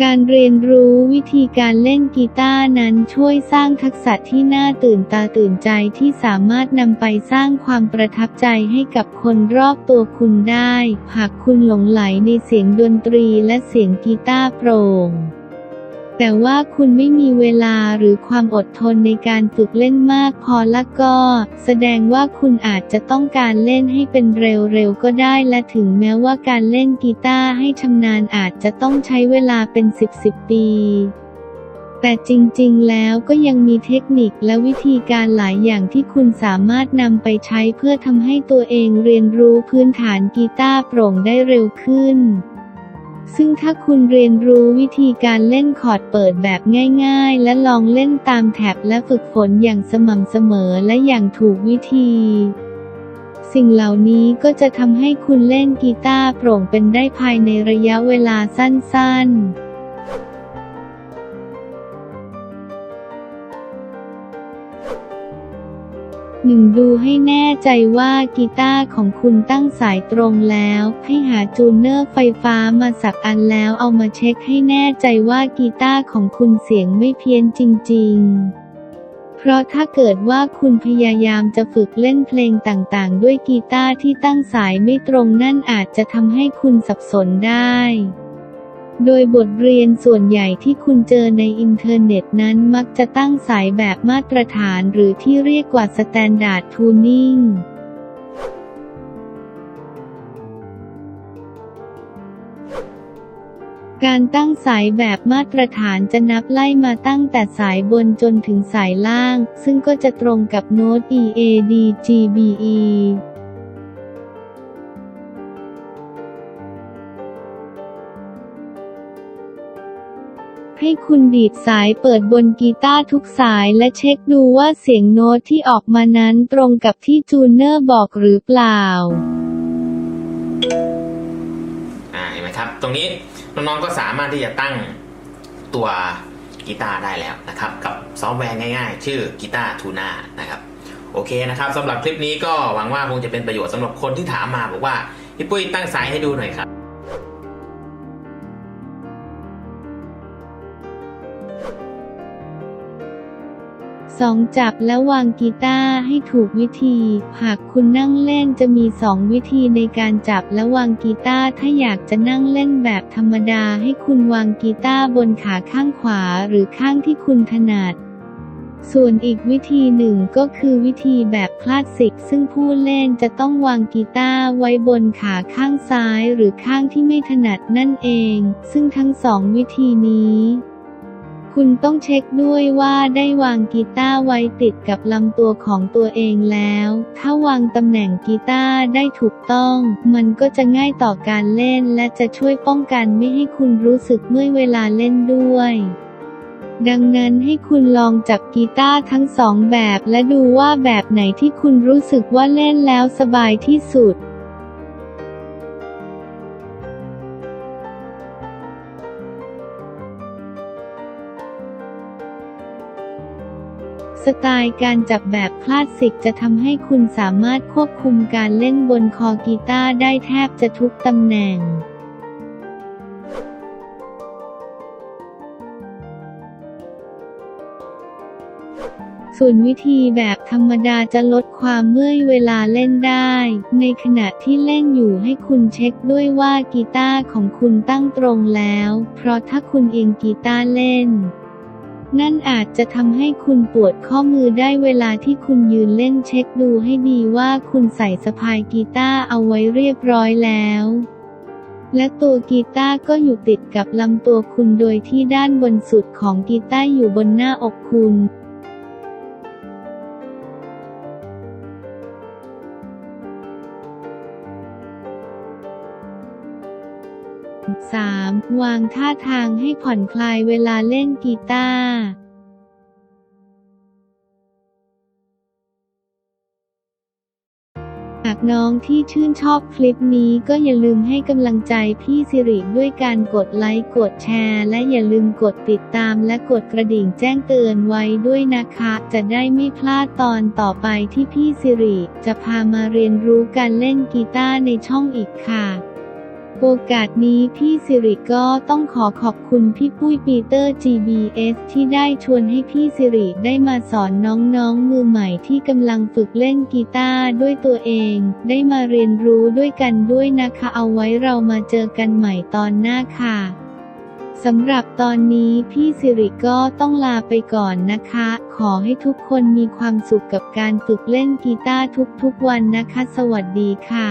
การเรียนรู้วิธีการเล่นกีตาร์นั้นช่วยสร้างทักษะที่น่าตื่นตาตื่นใจที่สามารถนำไปสร้างความประทับใจให้กับคนรอบตัวคุณได้ หากคุณหลงไหลในเสียงดนตรีและเสียงกีตาร์โปร่ง แต่ว่าคุณไม่มีเวลาหรือความอดทนในการฝึกเล่นมากพอละก็ แสดงว่าคุณอาจจะต้องการเล่นให้เป็นเร็วๆก็ได้และถึงแม้ว่าการเล่นกีตาร์ให้ชำนาญอาจจะต้องใช้เวลาเป็นสิบสิบปีแต่จริงๆ แล้วก็ยังมีเทคนิคและวิธีการหลายอย่างที่คุณสามารถนำไปใช้เพื่อทำให้ตัวเองเรียนรู้พื้นฐานกีตาร์โปร่งได้เร็วขึ้น ซึ่งถ้าคุณเรียนรู้วิธีการเล่นคอร์ดเปิดแบบง่าย ๆ และลองเล่นตามแท็บและฝึกฝนอย่างสม่ำเสมอและอย่างถูกวิธี สิ่งเหล่านี้ก็จะทำให้คุณเล่นกีตาร์โปร่งเป็นได้ภายในระยะเวลาสั้นๆ หนึ่งดูให้แน่ใจว่ากีตาร์ของคุณตั้งสายตรงแล้ว ให้หาจูนเนอร์ไฟฟ้ามาสักอันแล้วเอามาเช็คให้แน่ใจว่ากีตาร์ของคุณเสียงไม่เพี้ยนจริงๆเพราะถ้าเกิดว่าคุณพยายามจะฝึกเล่นเพลงต่างๆ ด้วยกีตาร์ที่ตั้งสายไม่ตรงนั่นอาจจะทำให้คุณสับสนได้ โดยบทเรียนส่วนใหญ่ที่คุณเจอในอินเทอร์เน็ตนั้นมักจะตั้งสายแบบมาตรฐานหรือที่เรียกว่า Standard Tuning การตั้งสายแบบมาตรฐานจะนับไล่มาตั้งแต่สายบนจนถึงสายล่าง ซึ่งก็จะตรงกับโน้ต E A D G B E ให้คุณดีดสายเปิดบนกีตาร์ทุกสายและเช็คดูว่าเสียงโน้ตที่ออกมานั้นตรงกับที่จูนเนอร์บอกหรือเปล่า อ่าเห็นไหมครับ ตรงนี้น้องๆก็สามารถที่จะตั้งตัวกีตาร์ได้แล้วนะครับ กับซอฟต์แวร์ง่ายๆ ชื่อกีตาร์ทูน่านะครับโอเคนะครับสำหรับคลิปนี้ก็หวังว่าคงจะเป็นประโยชน์สำหรับคนที่ถามมาบอกว่าพี่ปุ้ยตั้งสายให้ดูหน่อยครับ สองจับและวางกีตาร์ให้ถูกวิธี หากคุณนั่งเล่นจะมีสองวิธีในการจับและวางกีตาร์ถ้าอยากจะนั่งเล่นแบบธรรมดาให้คุณวางกีตาร์บนขาข้างขวาหรือข้างที่คุณถนัดส่วนอีกวิธีหนึ่งก็คือวิธีแบบคลาสสิก ซึ่งผู้เล่นจะต้องวางกีตาร์ไว้บนขาข้างซ้ายหรือข้างที่ไม่ถนัดนั่นเอง ซึ่งทั้งสองวิธีนี้ คุณต้องเช็คด้วยว่าได้วางกีตาร์ไว้ติดกับลำตัวของตัวเองแล้ว ถ้าวางตำแหน่งกีตาร์ได้ถูกต้อง มันก็จะง่ายต่อการเล่นและจะช่วยป้องกันไม่ให้คุณรู้สึกเมื่อยเวลาเล่นด้วยดังนั้นให้คุณลองจับกีตาร์ทั้งสองแบบและดูว่าแบบไหนที่คุณรู้สึกว่าเล่นแล้วสบายที่สุด สไตล์การจับแบบคลาสสิกจะทำให้คุณสามารถควบคุมการเล่นบนคอกีตาร์ได้แทบจะทุกตำแหน่งส่วนวิธีแบบธรรมดาจะลดความเมื่อยเวลาเล่นได้ ในขณะที่เล่นอยู่ให้คุณเช็คด้วยว่ากีตาร์ของคุณตั้งตรงแล้ว เพราะถ้าคุณเองกีตาร์เล่น นั่นอาจจะทำให้คุณปวดข้อมือได้เวลาที่คุณยืนเล่นเช็คดูให้ดีว่าคุณใส่สะพายกีตาร์เอาไว้เรียบร้อยแล้ว และตัวกีตาร์ก็อยู่ติดกับลำตัวคุณโดยที่ด้านบนสุดของกีตาร์อยู่บนหน้าอกคุณ 3. วางท่าทางให้ผ่อนคลายเวลาเล่นกีตาร์หากน้องที่ชื่นชอบคลิปนี้ก็อย่าลืมให้กำลังใจพี่สิริด้วยการกดไลค์กดแชร์ และอย่าลืมกดติดตามและกดกระดิ่งแจ้งเตือนไว้ด้วยนะคะ จะได้ไม่พลาดตอนต่อไปที่พี่สิริจะพามาเรียนรู้การเล่นกีตาร์ในช่องอีกค่ะ โอกาสนี้พี่สิริก็ต้องขอขอบคุณพี่ปุ้ยปีเตอร์ GBS ที่ได้ชวนให้พี่สิริได้มาสอนน้องๆ มือใหม่ที่กำลังฝึกเล่นกีตาร์ด้วยตัวเอง ได้มาเรียนรู้ด้วยกันด้วยนะคะ เอาไว้เรามาเจอกันใหม่ตอนหน้าค่ะสำหรับตอนนี้พี่สิริก็ต้องลาไปก่อนนะคะ ขอให้ทุกคนมีความสุขกับการฝึกเล่นกีตาร์ทุกๆวันนะคะ สวัสดีค่ะ